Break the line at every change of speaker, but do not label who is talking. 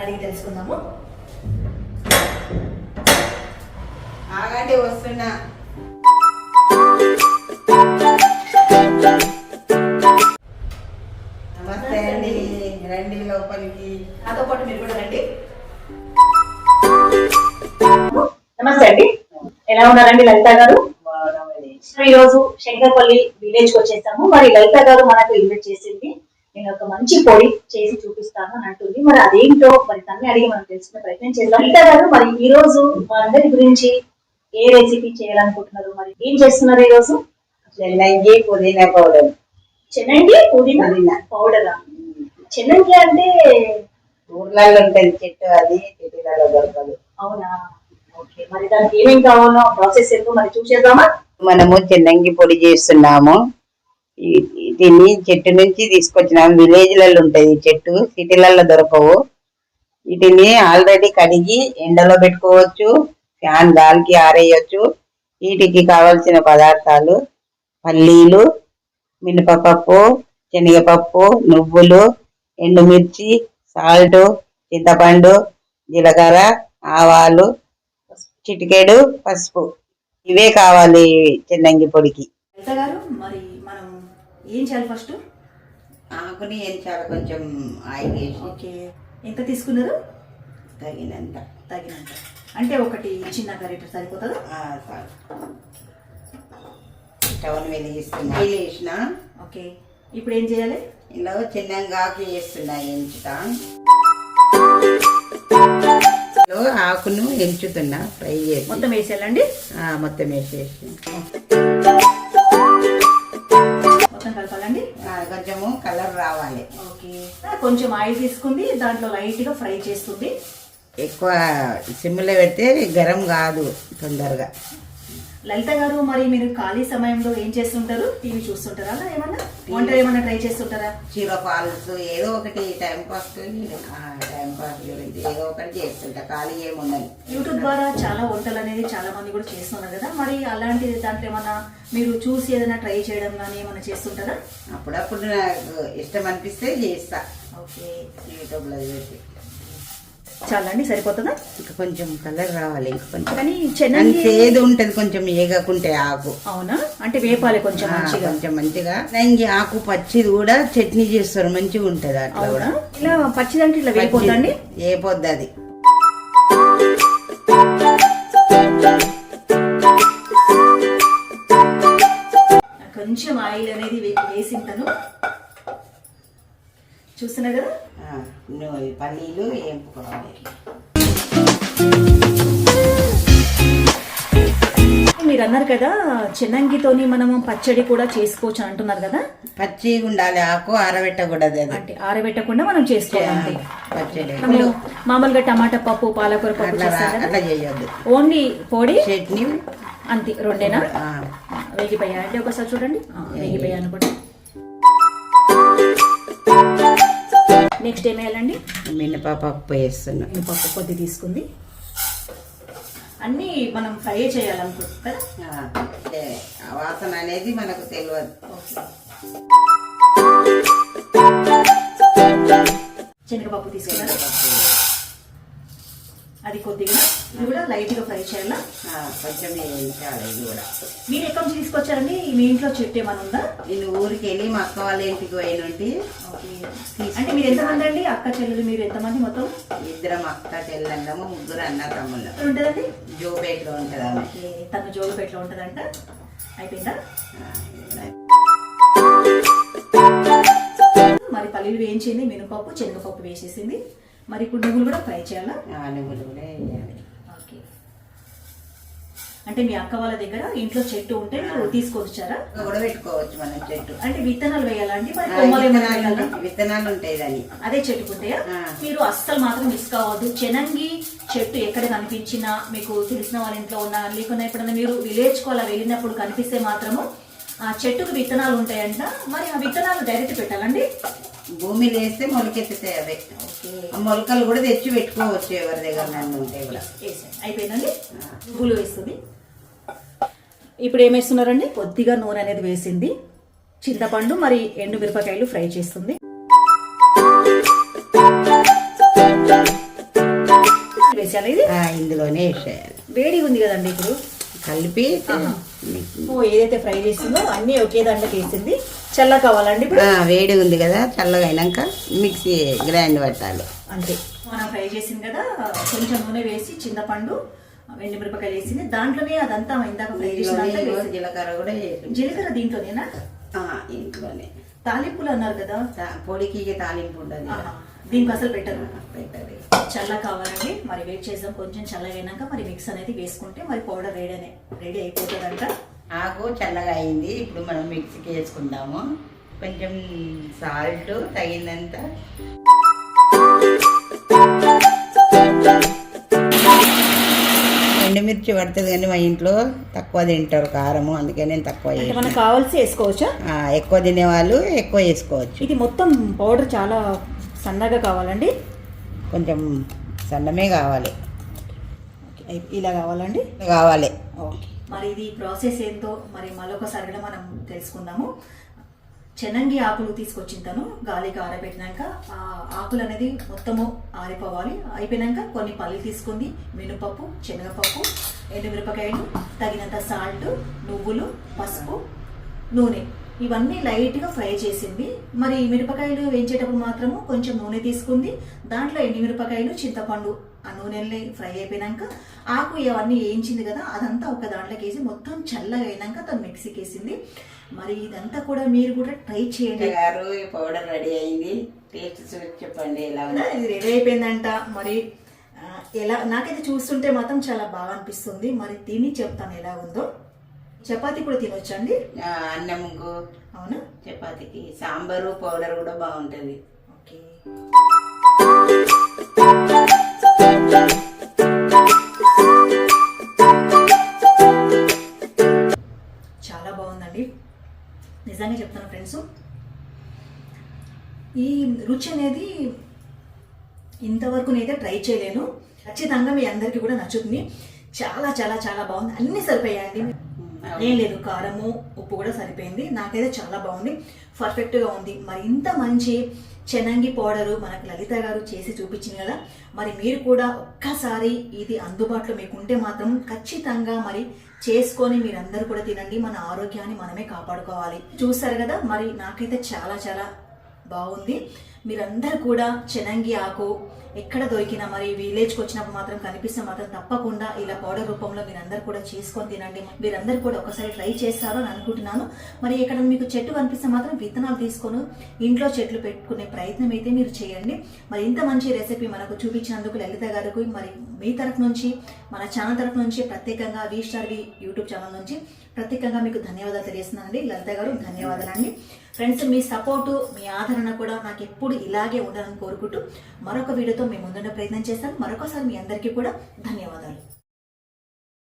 తను అడిగి తెలుసుకుందాము.
ఆగండి వస్తున్నా. నమస్తే అండి. రండి లోపలికి.
నాతో పాటు మీరు కూడా రండి. నమస్తే అండి. ఎలా ఉన్నారండి లలిత గారు? ఈ రోజు శంకర్పల్లి విలేజ్కి వచ్చేసాము. మరి లలిత గారు మనకు ఇన్వైట్ చేసింది నేను ఒక మంచి పొడి చేసి చూపిస్తాను అని అంటుంది. మరి అదేంటో మరి తన్ని అడిగి మనం తెలుసుకునే ప్రయత్నం చేద్దాం. లలిత గారు మరి ఈ రోజు అందరి గురించి ఏ రెసిపీ చేయాలనుకుంటున్నారు? మరి ఏం చేస్తున్నారు ఈ రోజు?
చెన్నంగి పుదీనా పౌడర్.
చెన్నంగి పుదీనా. పౌడరా? చెన్నంగి అంటే
ఊర్లలో ఉంటుంది చెట్టు అది సిటీలలో దొరకదు.
అవునా? ఓకే మరి దానికి ఏమేం కావాలో ప్రాసెస్ ఏంటో మరి చూసేద్దామా?
మనము చెన్నంగి పొడి చేస్తున్నాము. వీటిని చెట్టు నుంచి తీసుకొచ్చినాం. విలేజ్లలో ఉంటుంది చెట్టు. సిటీలలో దొరకవు. వీటిని ఆల్రెడీ కడిగి ఎండలో పెట్టుకోవచ్చు. ఫ్యాన్ గాలికి ఆరేయచ్చు. వీటికి కావలసిన పదార్థాలు పల్లీలు మినపపప్పు శనగపప్పు నువ్వులు ఎండుమిర్చి సాల్ట్ చింతపండు జీలకర్ర ఆవాలు చిటికెడు పసుపు. ఇవే కావాలి చిన్నంగి పొడికి.
మరి ఏం చేయాలి ఫస్ట్?
ఆకుని ఎంచాలి కొంచెం ఆయిల్ వేసి
ఓకే. ఎంత తీసుకున్నారు?
తగినంత.
తగినంత. అంటే ఒకటి చిన్న గరిట సరిపోతుందా?
చాలు. స్టవ్ని వెలిగిస్తున్నా. ఆయిల్ వేసిన.
ఓకే. ఇప్పుడు ఏం చేయాలి?
ఇందులో చిన్నంగా ఆకు వేస్తున్నా ఎంచుతా. ఆకును ఎంచుతున్నా ఫ్రై చేసి.
మొత్తం వేసేయాలండి?
మొత్తం వేసేసి.
కొంచెం ఆయిల్ తీసుకుంది దాంట్లో లైట్గా ఫ్రై చేస్తుంది.
ఎక్కువ సిమ్లో పెడితే గరం కాదు తొందరగా.
లలిత గారు మరి మీరు ఖాళీ సమయంలో ఏం చేస్తుంటారు? టీవీ చూస్తుంటారా? ఏమన్నా? వంట ఏమన్నా ట్రై చేస్తుంటారా?
చీర ఫాల్స్ ఏదో ఒకటి టైం పాస్ టైం పాస్ గురించి ఏదో ఒకటి చేస్తుంటా ఖాళీ ఏముందని
యూట్యూబ్ ద్వారా చాలా వంటలు అనేది చాలా మంది కూడా చేస్తున్నారు కదా మరి అలాంటి దాంట్లో ఏమన్నా మీరు చూసి ఏదైనా ట్రై చేయడం కానీ ఏమైనా చేస్తుంటారా?
అప్పుడప్పుడు నాకు ఇష్టం అనిపిస్తే చేస్తా.
చాలండి సరిపోతుందా?
ఇంకా కొంచెం కలర్ రావాలి ఇంకా కొంచెం.
కానీ చెన్నంగి
చేదు ఉంటది కొంచెం ఏగకుంటే ఆకు.
అవునా? అంటే వేపాలి కొంచెం మంచిగా.
కొంచెం మంచిగా. నంగి ఆకు పచ్చిది కూడా చట్నీ చేస్తారు మంచిగా ఉంటది అట్లా కూడా.
ఇలా పచ్చిదంటే ఇట్లా వేయకూడదండి?
ఏ పొద్దు అది.
కొంచెం ఆయిల్ అనేది వేసింటాను చూస్తున్నారు కదా?
పల్లీలు వేపుకోవాలి
మీరు అన్నారు కదా చెన్నంగితోని మనము పచ్చడి కూడా చేసుకోవచ్చు అంటున్నారు కదా?
పచ్చిగా ఉండాలి ఆకు ఆరబెట్టకూడదు
అంటే ఆరబెట్టకుండా మనం చేసుకోవాలి
పచ్చడి.
మామూలుగా టమాటా పప్పు పాలకూర పప్పు
అట్లా చేయొద్దు.
ఓన్లీ పొడి?
చట్నీ.
అంతే రెండేనా? వేగిపోయా అంటే ఒకసారి చూడండి. వేగిపోయా అనుకోండి నెక్స్ట్ ఏం వేయాలండి?
మినపప్పు వేస్తున్నా.
పప్పు కొద్ది తీసుకుంది. అన్నీ మనం ఫ్రై చేయాలనుకుంటున్నాం కదా?
వాసన అనేది మనకు తెలియదు.
శనగపప్పు తీసుకున్నారు? అది కొద్దిగా. ఇది కూడా లైట్గా ఫ్రై చేయాలా?
కొంచెం వేయించాలి ఇది కూడా.
మీరు ఎక్కడి నుంచి తీసుకొచ్చారండి? మీ ఇంట్లో చెట్టు ఏమైనా ఉందా?
నేను ఊరికి వెళ్ళి మా అక్క వాళ్ళ ఇంటికి పోయినంటి.
అంటే మీరు ఎంతమంది అండి? అక్క చెల్లెలు మీరు ఎంతమంది మొత్తం?
ఇద్దరం అక్క చెల్లెళ్ళము ముగ్గురు అన్న తమ్ముళ్ళు
ఎక్కడ ఉంటుందండి.
జోబేట్లో ఉంటుంది ఆమె
ఓకే, తను జోగుపేటలో ఉంటుందంట. అయిపోయిందా? మరి పల్లీలు వేయించింది మినపప్పు శనగపప్పు వేసేసింది. మరి ఇప్పుడు నువ్వులు కూడా ఫ్రై చేయాలా?
ఆ, నువ్వులు కూడా వేయాలి.
అంటే మీ అక్క వాళ్ళ దగ్గర ఇంట్లో చెట్టు ఉంటే మీరు తీసుకొచ్చారా?
పెట్టుకోవచ్చు మనం చెట్టు.
అంటే విత్తనాలు మరి కొమ్మలు ఏమైనా
విత్తనాలు
వేయాలా?
ఉంటాయి- విత్తనాలు ఉంటాయి దాన్ని
అదే చెట్టుకుంటాయా
ఆ.
మీరు అస్సలు మాత్రం మిస్ కావద్దు. చెనంగి చెట్టు ఎక్కడ కనిపించినా మీకు తెలిసిన వాళ్ళ ఇంట్లో ఉన్నా లేకున్నా ఎప్పుడైనా మీరు విలేజ్కు అలా వెళ్ళినప్పుడు కనిపిస్తే మాత్రము ఆ చెట్టుకు విత్తనాలు ఉంటాయంట. మరి ఆ విత్తనాలు డైరెక్ట్ పెట్టాలండి?
భూమిలో వేస్తే మొలకెత్తుతాయి అవే.
ఓకే.
ఆ మొలకలు కూడా తెచ్చి పెట్టుకోవచ్చు ఎవరి దగ్గర నన్ను ఉంటే కూడా.
వేసాను అయిపోయిందండి? పువ్వులు వేస్తుంది ఇప్పుడు ఏం వేస్తున్నారండి కొద్దిగా నూనె అనేది వేసింది. చింతపండు మరి ఎండు మిరపకాయలు ఫ్రై చేస్తుంది. ఇది?
ఇందులోనే వేసేయాలి.
వేడిగా ఉంది కదండి ఇప్పుడు?
కలిపి
ఏదైతే ఫ్రై చేసిందో అన్నీ ఒకే దాంట్లోకి వేసింది. చల్ల కావాలండి
వేడి ఉంది కదా చల్లగా అయినాక మిక్సీ గ్రైండ్ పెట్టాలి.
అంతే. మనం ఫ్రై చేసింది కదా కొంచెం నూనె వేసి చింతపండు వెండి మిరపకాయలు వేసింది. దాంట్లోనే అదంతా ఇందాక ఫ్రై చేసిన
జీలకర్ర కూడా
జీలకర్ర దీంట్లోనేనా?
ఇంట్లోనే.
తాలింపులు అన్నారు కదా.
పొడికి తాలింపు ఉండదు.
దీనికి అసలు పెట్టరు.
పెట్టది
చల్ల కావాలండి. మరి వెయిట్ చేద్దాం. కొంచెం చల్లగైనాక మరి మిక్స్ అనేది వేసుకుంటే మరి పౌడర్ రెడీ అనే రెడీ అయిపోతుందంట.
ఆకు చల్లగా అయింది. ఇప్పుడు మనం మిక్సీకి వేసుకుందాము. కొంచెం సాల్ట్ తగినంత. ఎండుమిర్చి పడుతుంది కానీ మా ఇంట్లో తక్కువ తింటారు కారము అందుకే నేను తక్కువ.
మనకు కావాల్సి వేసుకోవచ్చా?
ఎక్కువ తినేవాళ్ళు ఎక్కువ వేసుకోవచ్చు.
ఇది మొత్తం పౌడర్ చాలా సన్నగా కావాలండి?
కొంచెం సన్నమే కావాలి.
ఇలా కావాలండి?
కావాలి.
ఓకే మరి ఇది ప్రాసెస్ ఏంటో మరి మరొకసారి కూడా మనం తెలుసుకుందాము. చెనంగి ఆకులు తీసుకొచ్చిన తను గాలికి ఆరబెట్టినాక ఆ ఆకులు అనేది మొత్తము ఆరిపోవాలి. అయిపోయినాక కొన్ని పల్లీలు తీసుకుంది మినపప్పు శనగపప్పు ఎండుమిరపకాయలు తగినంత సాల్ట్ నువ్వులు పసుపు నూనె. ఇవన్నీ లైట్గా ఫ్రై చేసింది. మరి మిరపకాయలు వేయించేటప్పుడు మాత్రము కొంచెం నూనె తీసుకుంది. దాంట్లో ఎండుమిరపకాయలు చింతపండు ఆ నూనెల్ని ఫ్రై అయిపోయినాక ఆకు ఇవన్నీ వేయించింది కదా అదంతా ఒక దాంట్లోకి వేసి మొత్తం చల్లగా అయినాక తను మిక్సీకి వేసింది మరి ఇదంతా కూడా మీరు కూడా ట్రై చేయండి.
గారు ఈ పౌడర్ రెడీ అయింది. టేస్ట్ చూసి చెప్పండి ఎలా? ఉంది.
ఇది రెడీ అయిపోయిందంట. మరి ఎలా నాకైతే చూస్తుంటే మాత్రం చాలా బాగా అనిపిస్తుంది. మరి తిని చెప్తాను ఎలా ఉందో. చపాతీ కూడా తినొచ్చండి
ఆ, అన్నంకు
అవునా?
చపాతీకి సాంబారు పౌడర్ కూడా బాగుంటుంది.
ఓకే. ఈ రుచి అనేది ఇంతవరకు నేనైతే ట్రై చేయలేను. ఖచ్చితంగా మీ అందరికీ కూడా నచ్చుతుంది. చాలా చాలా చాలా బాగుంది. అన్నీ సరిపోయాయండి. ఏం లేదు కారము ఉప్పు కూడా సరిపోయింది. నాకైతే చాలా బాగుంది. పర్ఫెక్ట్గా ఉంది. మరి ఇంత మంచి చెనంగి పౌడరు మనకు లలిత గారు చేసి చూపించింది కదా. మరి మీరు కూడా ఒక్కసారి ఇది అందుబాటులో మీకు ఉంటే మాత్రం ఖచ్చితంగా మరి చేసుకొని మీరందరూ కూడా తినండి. మన ఆరోగ్యాన్ని మనమే కాపాడుకోవాలి. చూసారు కదా? మరి నాకైతే చాలా చాలా బాగుంది. మీరందరూ కూడా చెనంగి ఆకు ఎక్కడ దొరికినా మరి విలేజ్కి వచ్చినప్పుడు మాత్రం కనిపిస్తే మాత్రం తప్పకుండా ఇలా పౌడర్ రూపంలో మీరందరూ కూడా చేసుకొని తినండి. మీరందరూ కూడా ఒకసారి ట్రై చేస్తారో అని అనుకుంటున్నాను. మరి ఇక్కడ మీకు చెట్టు కనిపిస్తే మాత్రం విత్తనాలు తీసుకొని ఇంట్లో చెట్లు పెట్టుకునే ప్రయత్నం అయితే మీరు చేయండి. మరి ఇంత మంచి రెసిపీ మనకు చూపించినందుకు లలిత గారికి మరి మీ తరఫు నుంచి మన ఛానల్ తరఫు నుంచి ప్రత్యేకంగా V star V YouTube channel నుంచి ప్రత్యేకంగా మీకు ధన్యవాదాలు తెలియజేస్తున్నానండి. లలిత గారు ధన్యవాదాలండి. ఫ్రెండ్స్ మీ సపోర్టు మీ ఆదరణ కూడా నాకు ఎప్పుడు ఇలాగే ఉండాలని కోరుకుంటూ మరొక వీడియోతో మేము ముందున్న ప్రయత్నం చేస్తాం మరొకసారి మీ అందరికీ కూడా ధన్యవాదాలు.